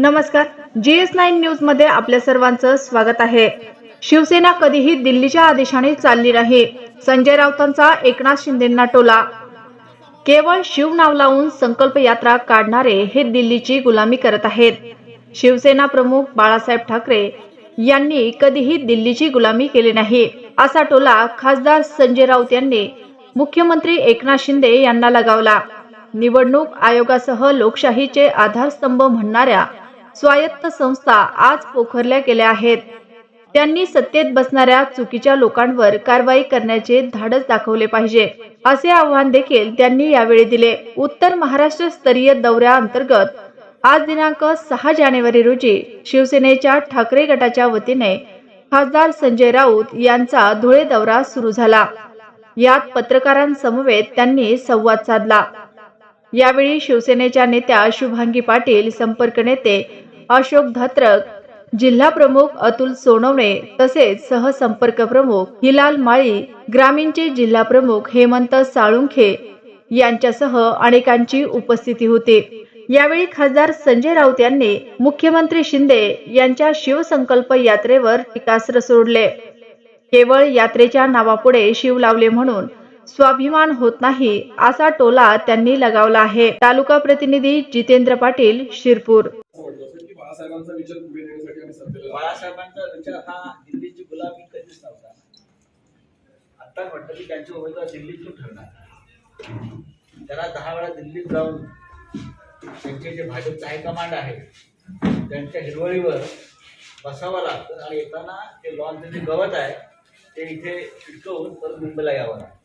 नमस्कार. G S nine न्यूजमध्ये आपल्या सर्वांचं स्वागत आहे. शिवसेना कधीही दिल्लीच्या आदेशाने चालली नाही. संजय राऊतांचा एकनाथ शिंदेंना टोला. केवळ शिव नाव लावून संकल्प यात्रा काढणारे हे दिल्लीची गुलामी करत आहेत. शिवसेना प्रमुख बाळासाहेब ठाकरे यांनी कधीही दिल्लीची गुलामी केली नाही. असा टोला खासदार संजय राऊत यांनी मुख्यमंत्री एकनाथ शिंदे यांना लगावला. निवडणूक आयोगासह लोकशाहीचे आधारस्तंभ म्हणणाऱ्या स्वायत्त संस्था आज पोखरल्या गेल्या आहेत. त्यांनी सत्तेत बसणाऱ्या चुकीच्या लोकांवर कारवाई करण्याचे धाडस दाखवले पाहिजे असे आव्हान देखील त्यांनी यावेळी दिले. उत्तर महाराष्ट्र स्तरीय दौऱ्याअंतर्गत आज दिनांक सहा जानेवारी रोजी शिवसेनेच्या ठाकरे गटाच्या वतीने खासदार संजय राऊत यांचा धुळे दौरा सुरू झाला. यात पत्रकारांसमवेत त्यांनी संवाद साधला. यावेळी शिवसेनेच्या नेत्या शुभांगी पाटील संपर्क नेते अशोक धत्रक जिल्हा प्रमुख अतुल सोनवणे तसेच सहसंपर्क प्रमुख हिलाल माळी ग्रामीणचे जिल्हा प्रमुख हेमंत साळुंखे यांच्यासह अनेकांची उपस्थिती होती. यावेळी खासदार संजय राऊत यांनी मुख्यमंत्री शिंदे यांच्या शिवसंकल्प यात्रेवर टीकास्त्र सोडले. केवळ यात्रेच्या नावापुढे शिव लावले म्हणून स्वाभिमान होत नाही असा टोला त्यांनी लगावला आहे. तालुका प्रतिनिधी जितेंद्र पाटील शिरपूर. बाळासाहेबांचा विचार पुढे नेण्यासाठी आम्ही सध्या बाळासाहेबांचा विचार हा दिल्लीची गुलामी कधीच नव्हता. आता म्हटलं की त्यांचे उमेदवार दिल्लीतून ठरणार. त्याला दहा वेळा दिल्लीत जाऊन त्यांचे जे भाजपचं हायकमांड आहे त्यांच्या हिरवळीवर बसावं लागतं आणि येताना ते लॉनचं जे गवत आहे ते इथे चिटकवून परत मुंबईला यावं लागतं.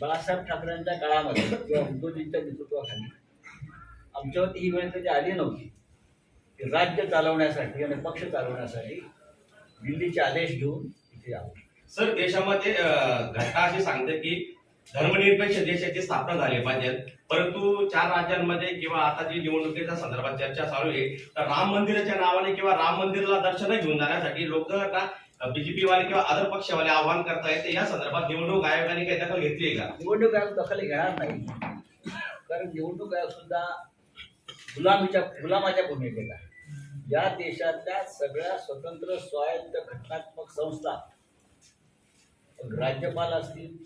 बाळासाहेब ठाकरेंच्या काळामध्ये किंवा उद्धवजींच्या नेतृत्वाखाली आमच्यावरती ही वेळ कधी आली नव्हती. की राज्य चालवण्यासाठी आणि पक्ष चालवण्यासाठी दिल्लीचे आदेश घेऊन इथे यावं सर देशामध्ये घटना अशी सांगते की धर्मनिरपेक्ष देशाची स्थापना झाली पाहिजे. परंतु चार राज्यांमध्ये किंवा आता जी निवडणुकीच्या संदर्भात चर्चा चालू आहे तर राम मंदिराच्या नावाने किंवा राम मंदिराला दर्शन घेऊन जाण्यासाठी लोक बीजेपी वाले किंवा अदर पक्षवाले आव्हान करतायत तर या संदर्भात निवडणूक आयोगाने काही दखल घेतली आहे का? निवडणूक आयोग दखल घेणार नाही. कारण निवडणूक आयोग सुद्धा गुलामीच्या गुलामाच्या भूमिकेला या देशातल्या सगळ्या स्वतंत्र स्वायत्त घटनात्मक संस्था राज्यपाल असतील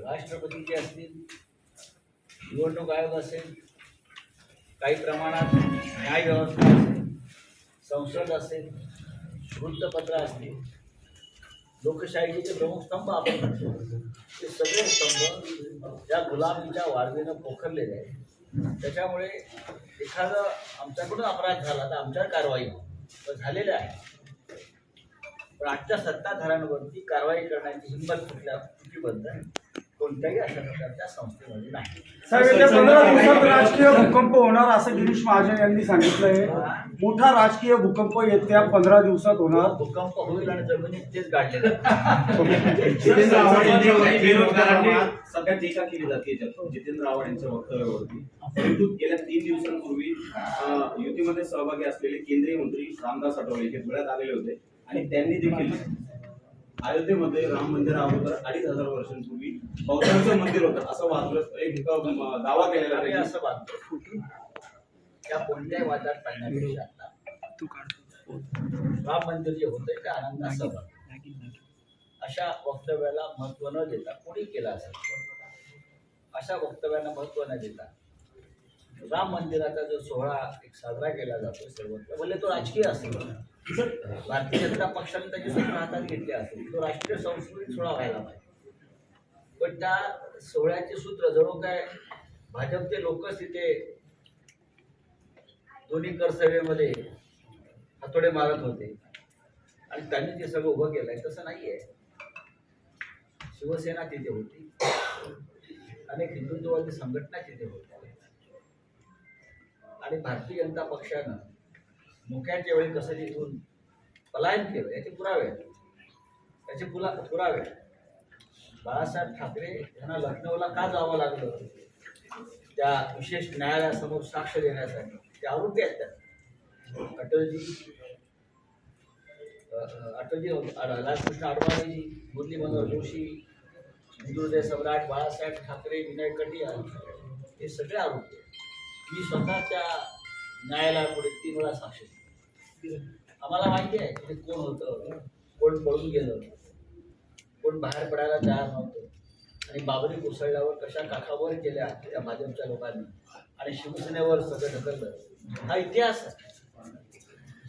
राष्ट्रपतीचे असतील निवडणूक आयोग असेल काही प्रमाणात न्याय व्यवस्था असेल संसद असेल वृत्तपत्र असतील. लोकशाहीचे प्रमुख स्तंभ आपण म्हणतो. ते सगळे स्तंभ या गुलामीच्या वाढवीनं पोखरलेले आहेत. त्याच्यामुळे एखादं आमच्याकडून अपराध झाला तर आमच्यावर कारवाई झालेल्या आहे. पण आजच्या सत्ताधाऱ्यांवरती कारवाई करण्याची हिंमत कुठल्या कुठलीबद्ध कोणत्याही अशा प्रकारच्या संस्थेमध्ये नाही. साहेब येत्या पंधरा दिवसात राजकीय भूकंप होणार असं गिरीश महाजन यांनी सांगितलंय. मोठा राजकीय भूकंप येत्या पंधरा दिवसात होणार. भूकंप होईल आणि जमिनीत तेच गाडले जितेंद्र आव्हाड यांच्या विरोधकांनी सध्या टीका केली जाते याच्यात. जितेंद्र आव्हाड यांच्या वक्तव्यावरती. परंतु गेल्या तीन दिवसांपूर्वी अं, युतीमध्ये सहभागी असलेले केंद्रीय मंत्री रामदास आठवले हे धुळ्यात आलेले होते. आणि त्यांनी देखील अयोध्येमध्ये राम मंदिर अगोदर अडीच हजार वर्षांपूर्वी बौद्धांचं मंदिर होतं. असं वाचलं एक दावा केलेला आहे. असं बांधतो त्या कोणत्याही वादात पडण्यापेक्षा राम मंदिर जे होतंय ते आनंद असं अशा वक्तव्याला महत्त्व न देता कोणी केला असेल? अशा वक्तव्यांना महत्त्व न देता राम मंदिराचा जो सोहळा एक साजरा केला जातो सर्वत्र भले तो राजकीय असेल भारतीय जनता पक्षाने त्याची सत्ता हातात घेतली असेल तो राष्ट्रीय संस्कृती सोहळा व्हायला पाहिजे. पण त्या सोहळ्याचे सूत्र जणू काय भाजपचे लोकच तिथे दोन्ही कर्तव्यामध्ये हातोडे मारत होते. आणि त्यांनी ते सगळं उभं केलंय तसं नाहीये. शिवसेना तिथे होती. अनेक हिंदुत्ववादी संघटना तिथे होत्या. आणि भारतीय जनता पक्षानं मुख्याच्या वेळी कसं तिथून पलायन केलं याचे पुरावे आहेत. याचे पुला पुरावे बाळासाहेब ठाकरे यांना लखनौला का जावं लागलं? त्या विशेष न्यायालयासमोर साक्ष देण्यासाठी. ते आरोपी आहेत त्यात. अटलजी अटलजी लालकृष्ण अडवाणीजी मुरली मनोहर जोशी हिंदुदय सम्राट बाळासाहेब ठाकरे विनय कटियार हे सगळे आरोपी मी स्वतः त्या न्यायालयापुढे तीन वेळा साक्ष दिली. आम्हाला माहिती आहे की कोण होतं. कोण पळून गेलं. कोण बाहेर पडायला तयार नव्हतं. आणि बाबरी कोसळल्यावर कशा काखावर केल्या त्या भाजपच्या लोकांनी. आणि शिवसेनेवर सगळं ढकललं. हा इतिहास आहे.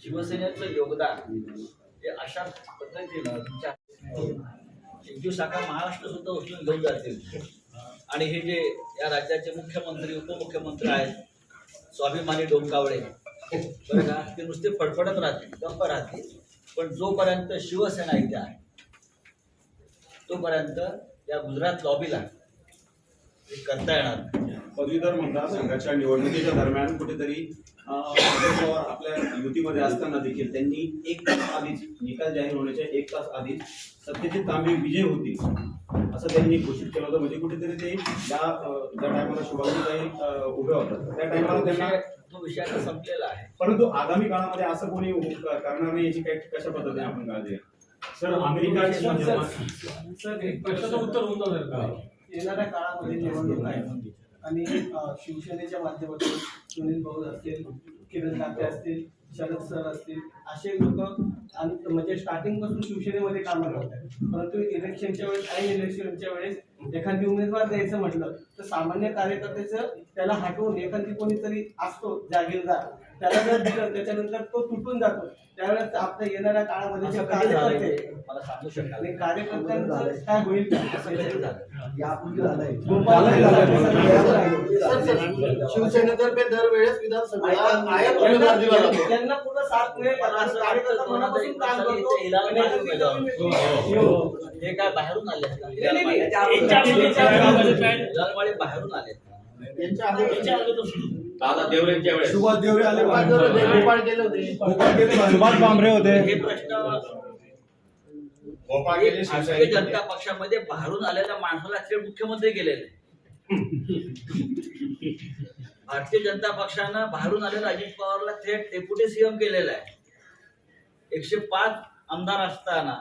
शिवसेनेचं योगदान हे अशा पद्धतीनं तुमच्या एकजू शाखा महाराष्ट्र सुद्धा उचलून घेऊन जातील. आणि हे जे या राज्याचे मुख्यमंत्री उपमुख्यमंत्री आहेत स्वाभिमानी डोंकावळे बरं का? ते नुसते फडफडत राहतील गप्प राहतील. पण जोपर्यंत शिवसेना इथे आहे तोपर्यंत या गुजरात लॉबीला हे करता येणार नाही. पदवीधर मतदारसंघाच्या निवडणुकीच्या दरम्यान कुठेतरी अं, अजित पवार आपल्या युतीमध्ये असताना देखील त्यांनी एक तास आधीच निकाल जाहीर होण्याच्या एक तास आधीच सत्तेची तांबे विजय होतील असं त्यांनी घोषित केलं होतं. म्हणजे कुठेतरी ते या अं, ज्या टायमाला शुभांगीताई उभे उभ्या होतात. त्या टायमाला त्यांना तो विषय आता संपलेला आहे. परंतु आगामी काळामध्ये असं कोणी करणार नाही याची काय कशा पद्धतीने आपण काळजी सर अमेरिका उत्तर होऊन जाणार का? येणाऱ्या काळामध्ये निवडणूक आहे. आणि शिवसेनेच्या माध्यमातून सुनील भाऊ असतील किरण ठाकरे असतील शरद सर असतील असे लोक म्हणजे स्टार्टिंगपासून शिवसेनेमध्ये कामं करतात परंतु इलेक्शनच्या वेळेस आणि इलेक्शनच्या वेळेस एखादी उमेदवार द्यायचं म्हटलं तर सामान्य कार्यकर्त्याचं त्याला हटवून एखादी कोणीतरी असतो जागीरदार त्याला जर दिलं त्याच्यानंतर तो तुटून जातो. त्यावेळेस आपल्या येणाऱ्या काळामध्ये कार्यकर्ते मला सांगू. कार्यकर्त्यांचं काय होईल? शिवसेनेतर्फे दरवेळेस विधानसभेला नायक त्यांना साथ मिळेल. कार्यकर्ता मनापासून काम करतो. हो, काय बाहेरून आले बाहेरून आले यांच्या अगोदर दादा देवरेंच्या वेळेस. सुभाष देवरे आले गोपाळ होते, गोपाळ गेले होते. गोपाळ गेले, सुभाष होते. हे प्रश्न गेले भारतीय जनता पक्षामध्ये बाहेरून आलेल्या माणसाला थेट मुख्यमंत्री गेलेले. भारतीय जनता पक्षानं बाहेरून आलेल्या अजित पवारला थेट डेप्युटी सीएम केलेलं आहे. एकशे पाच आमदार असताना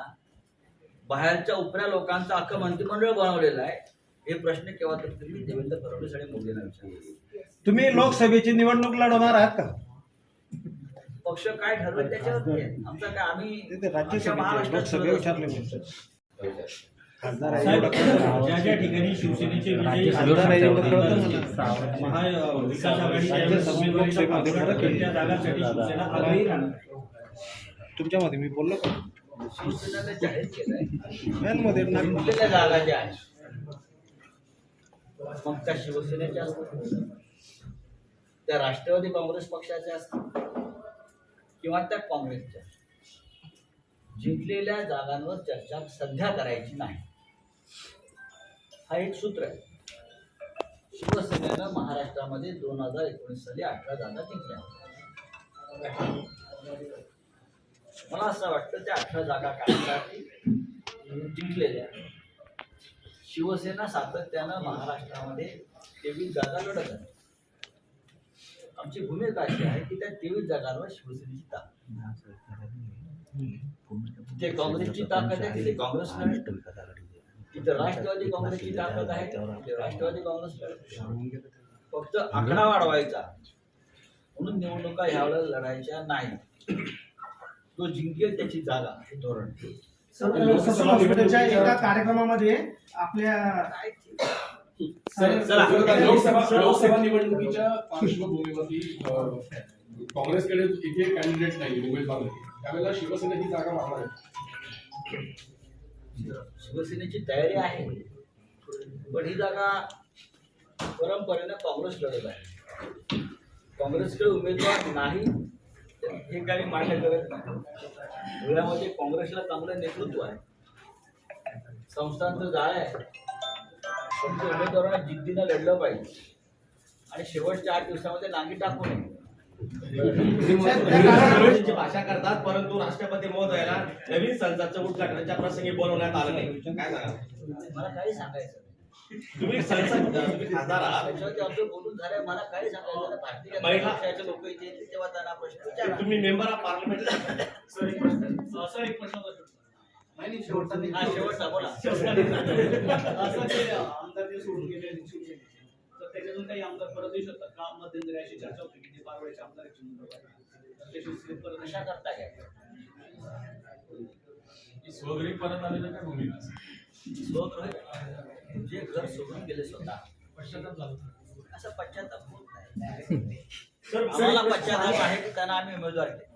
बाहेरच्या उपऱ्या लोकांचं अख्खं मंत्रिमंडळ बनवलेलं आहे. हे प्रश्न केव्हा तर तुम्ही देवेंद्र फडणवीस आणि मोदींना विचारले तुम्ही लोकसभेची निवडणूक लढवणार आहात का पक्ष काय ठरवेल त्याच्यावरती आहे. आमचं काय आम्ही ते आमच्या राज्यसभेचे महाराष्ट्रात लोकसभे. विचारले खासदार आहे, साहेब, एवढं कळतं. ज्या ज्या ठिकाणी शिवसेनेचे विजयी खासदार आहे, एवढं कळतं मला. महाविकास आघाडीच्या राज्यसभा, लोकसभेमध्ये फरक आहे. त्या जागांसाठी शिवसेना आग्रही राहणार तुमच्यामध्ये मी बोललो का शिवसेनेनं जाहीर केलंय मॅनमध्ये नागपूर उरलेल्या जागा ज्या आहेत मग त्या शिवसेनेच्या असतील. त्या राष्ट्रवादी काँग्रेस पक्षाच्या असतील. किंवा त्या काँग्रेसच्या जिंकलेल्या जागांवर चर्चा सध्या करायची नाही. हा एक सूत्र आहे. शिवसेनेनं महाराष्ट्रामध्ये दोन हजार एकोणीस साली अठरा जागा जिंकल्या. मला असं वाटतं त्या अठरा जागा काढण्यासाठी जिंकलेल्या. शिवसेना सातत्यानं महाराष्ट्रामध्ये तेवीस जागा लढत आहे. आमची भूमिका अशी आहे की त्या तेवीस जागांवर शिवसेनेची ताकद तिथे काँग्रेसची ताकद आहे तिथे काँग्रेस तिथे राष्ट्रवादी काँग्रेसची ताकद आहे राष्ट्रवादी काँग्रेस फक्त आकडा वाढवायचा. म्हणून निवडणुका ह्यावेळेला लढायच्या नाही तो जिंकेल त्याची जागा हे धोरण. ससून हॉस्पिटलच्या एका कार्यक्रमामध्ये आपल्या चला. लोकसभा लोकसभा निवडणुकीच्या पार्श्वभूमीवरती अं, काँग्रेसकडे इथे कॅन्डिडेट नाही उमेदवार त्यावेळेला शिवसेना ही जागा मागणार आहे शिवसेनेची तयारी आहे. पण ही जागा परंपरेनं काँग्रेस लढत आहे काँग्रेसकडे उमेदवार नाही हे काही मान्य करत नाही. धुळ्यामध्ये काँग्रेसला चांगलं नेतृत्व आहे. संस्थांचं जाळ आहे. फक्त उमेदवारांना जिद्दीनं लढलं पाहिजे. आणि शेवटच्या आठ दिवसामध्ये नांगी टाकू नये भाषा करतात परंतु राष्ट्रपती महोदयाला नवीन संसदच्या उद्घाटनाच्या प्रसंगी बोलवण्यात आलं नाही. काय सांगा मला काही सांगायचं तुम्ही खासदार आहात लोक इथे तेव्हा त्यांना प्रश्न तुम्ही मेंबर ऑफ पार्लमेंट सर एक प्रश्न सर एक प्रश्न नाही, नाही, शेवटचा हा. शेवटचा बोला. असं ते आमदार जे सोडून गेले शिवसेनेचे तर त्याच्यातून काही आमदार परत येऊ शकतात का? मध्यंतरी अशी चर्चा होती की ते पारवडचे आमदार आहेत चिमणराव ते शिवसेनेत परत कशा करता काय स्वगृही परत आलेलं काय भूमिका? स्वगृह? तुझे घर सोडून गेले स्वतः. असं पश्चाताप होत नाही. आम्हाला पश्चाताप आहे त्यांना आम्ही उमेदवार केले.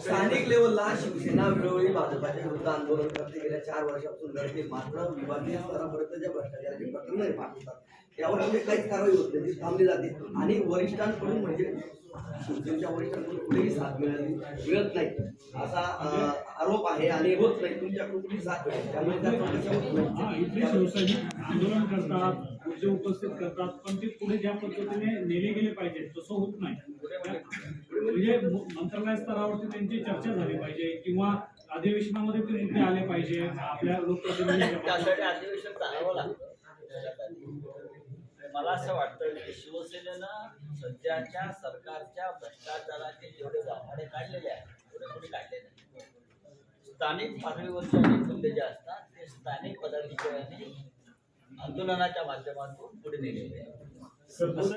स्थानिक लेवलला शिवसेना वेळोवेळी भाजपाच्या विरुद्ध आंदोलन करते. गेल्या चार वर्षापासून लढते मात्र विभागीय स्तरापर्यंत ज्या भ्रष्टाचाराची प्रकरण निर्माण होतात त्यावर म्हणजे काहीच कारवाई होत नाही. ती थांबली जाते. आणि वरिष्ठांकडून म्हणजे शिवसेनेच्या वरिष्ठांकडून कुठेही साथ मिळाली मिळत नाही. असा आरोप आहे आणि होत नाही. तुमच्याकडून साथ मिळेल त्यामुळे त्या चौकशा हा, आंदोलन करतात मुद्दे उपस्थित करतात पण ते पुढे ज्या पद्धतीने नेले गेले पाहिजे तसं होत नाही. म्हणजे मंत्रालय स्तरावरती त्यांची चर्चा झाली पाहिजे किंवा अधिवेशनामध्ये ते मुद्दे आले पाहिजे आपल्या लागतं. मला असं वाटतं की शिवसेनेनं सध्याच्या सरकारच्या भ्रष्टाचाराचे जेवढे वाभाडे काढलेले आहेत तेवढे कोणी काढले नाही. स्थानिक पातळीवरचे अनेक मुद्दे जे असतात ते स्थानिक पदाधिकाऱ्यांनी आंदोलनाच्या माध्यमातून पुढे नेलेले आहेत.